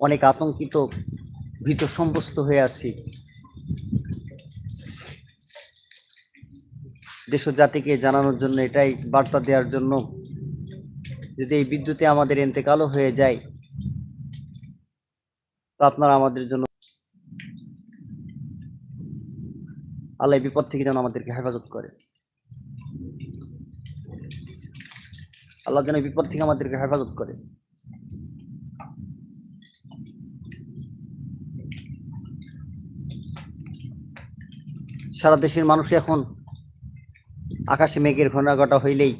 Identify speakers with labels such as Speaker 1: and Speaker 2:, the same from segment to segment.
Speaker 1: অনেক আতঙ্কিত, ভীত সম্বস্ত হয়ে আছি। দেশ জাতিকে জানানোর জন্য এটাই বার্তা দেওয়ার জন্য। যদি এই বিদ্যুতে আমাদের এন্তেকালও হয়ে যায়, তো আপনারা আমাদের জন্য আল্লাহ বিপদ থেকে যেন আমাদেরকে হেফাজত করে আল্লাহ যেন বিপদ থেকে আমাদেরকে হেফাজত করে সারা দেশের মানুষ এখন আকাশে মেঘের ঘনাঘটা হইলেই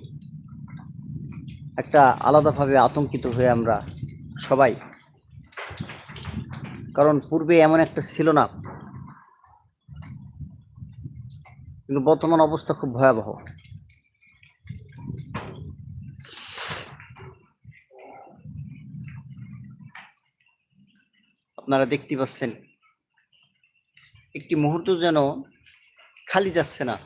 Speaker 1: একটা আলাদাভাবে আতঙ্কিত হয়ে আমরা সবাই। কারণ পূর্বে এমন একটা ছিল না। কিন্তু বর্তমান অবস্থা খুব ভয়াবহ। আপনারা দেখতে পাচ্ছেন, একটি মুহূর্ত যেন খালি যাচ্ছে না।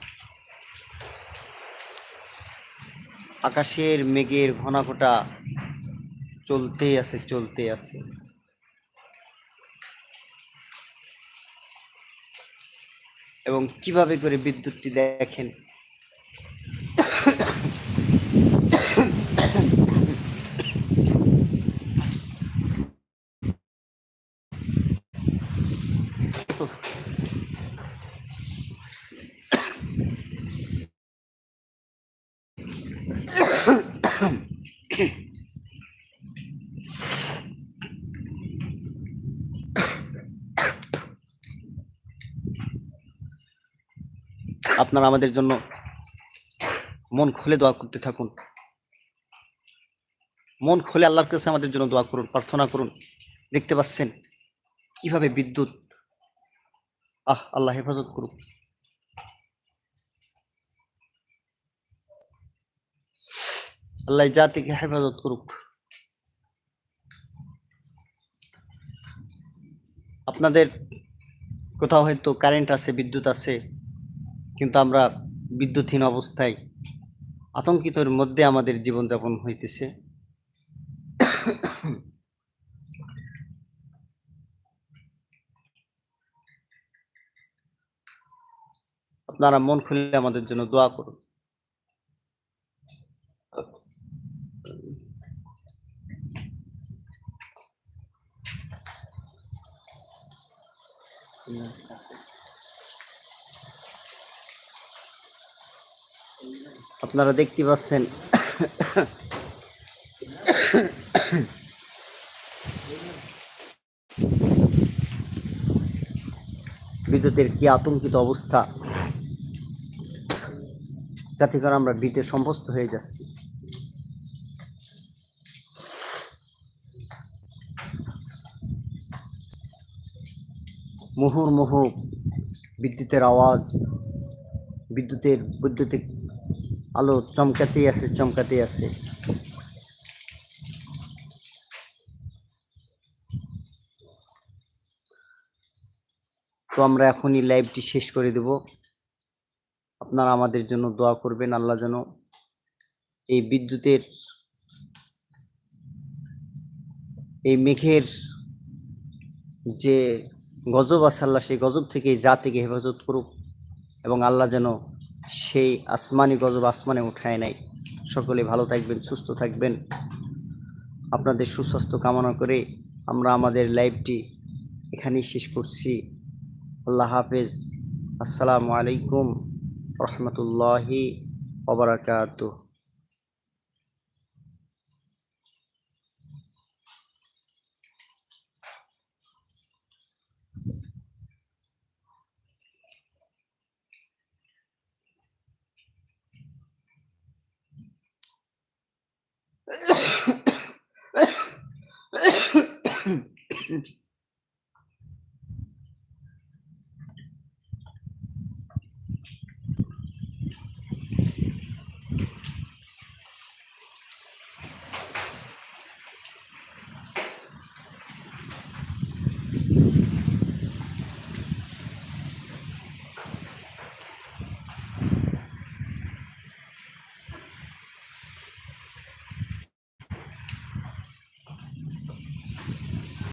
Speaker 1: আকাশের মেঘের ঘনাঘটা চলতেই আছে চলতেই আছে। এবং কীভাবে করে বিদ্যুৎটি দেখেন? আপনারা আমাদের জন্য মন খুলে দোয়া করতে থাকুন। মন খুলে আল্লাহর কাছে আমাদের জন্য দোয়া করুন, প্রার্থনা করুন। দেখতে পাচ্ছেন কীভাবে বিদ্যুৎ। আহ, আল্লাহ হেফাজত করুক। আল্লাহ জাতিকে হেফাজত করুক। আপনাদের কোথাও হয়তো কারেন্ট আছে, বিদ্যুৎ আছে। কিন্তু আমরা বিদ্যুৎহীন অবস্থায় আতঙ্কিতর মধ্যে আমাদের জীবনযাপন হইতেছে। আপনারা মন খুলে আমাদের জন্য দোয়া করুন। আপনারা দেখতে পাচ্ছেন। বিদ্যুতের কি আতঙ্কিত অবস্থা? যাতে করে আমরা বিদ্যুৎ সম্ভস্ত হয়ে যাচ্ছি। মুহুর মুহুর্মুহু বিদ্যুতের আওয়াজ, বিদ্যুতের বৈদ্যুতিক আলো চমকাতেই আছে চমকাতেই আছে। তো আমরা এখনই লাইভটি শেষ করে দেব। আপনারা আমাদের জন্য দোয়া করবেন, আল্লাহ যেন এই বিদ্যুতের, এই মেঘের যে গজব আছে, আল্লাহ সেই গজব থেকে যা থেকে হেফাজত করুক এবং আল্লাহ যেন সেই আসমানি গজব আসমানে উঠায় নাই। সকলে ভালো থাকবেন, সুস্থ থাকবেন। আপনাদের সুস্বাস্থ্য কামনা করে আমরা আমাদের লাইভটি এখানেই শেষ করছি। আল্লাহ হাফেজ। আসসালামু আলাইকুম রহমতুল্লাহি ওবরাকাত important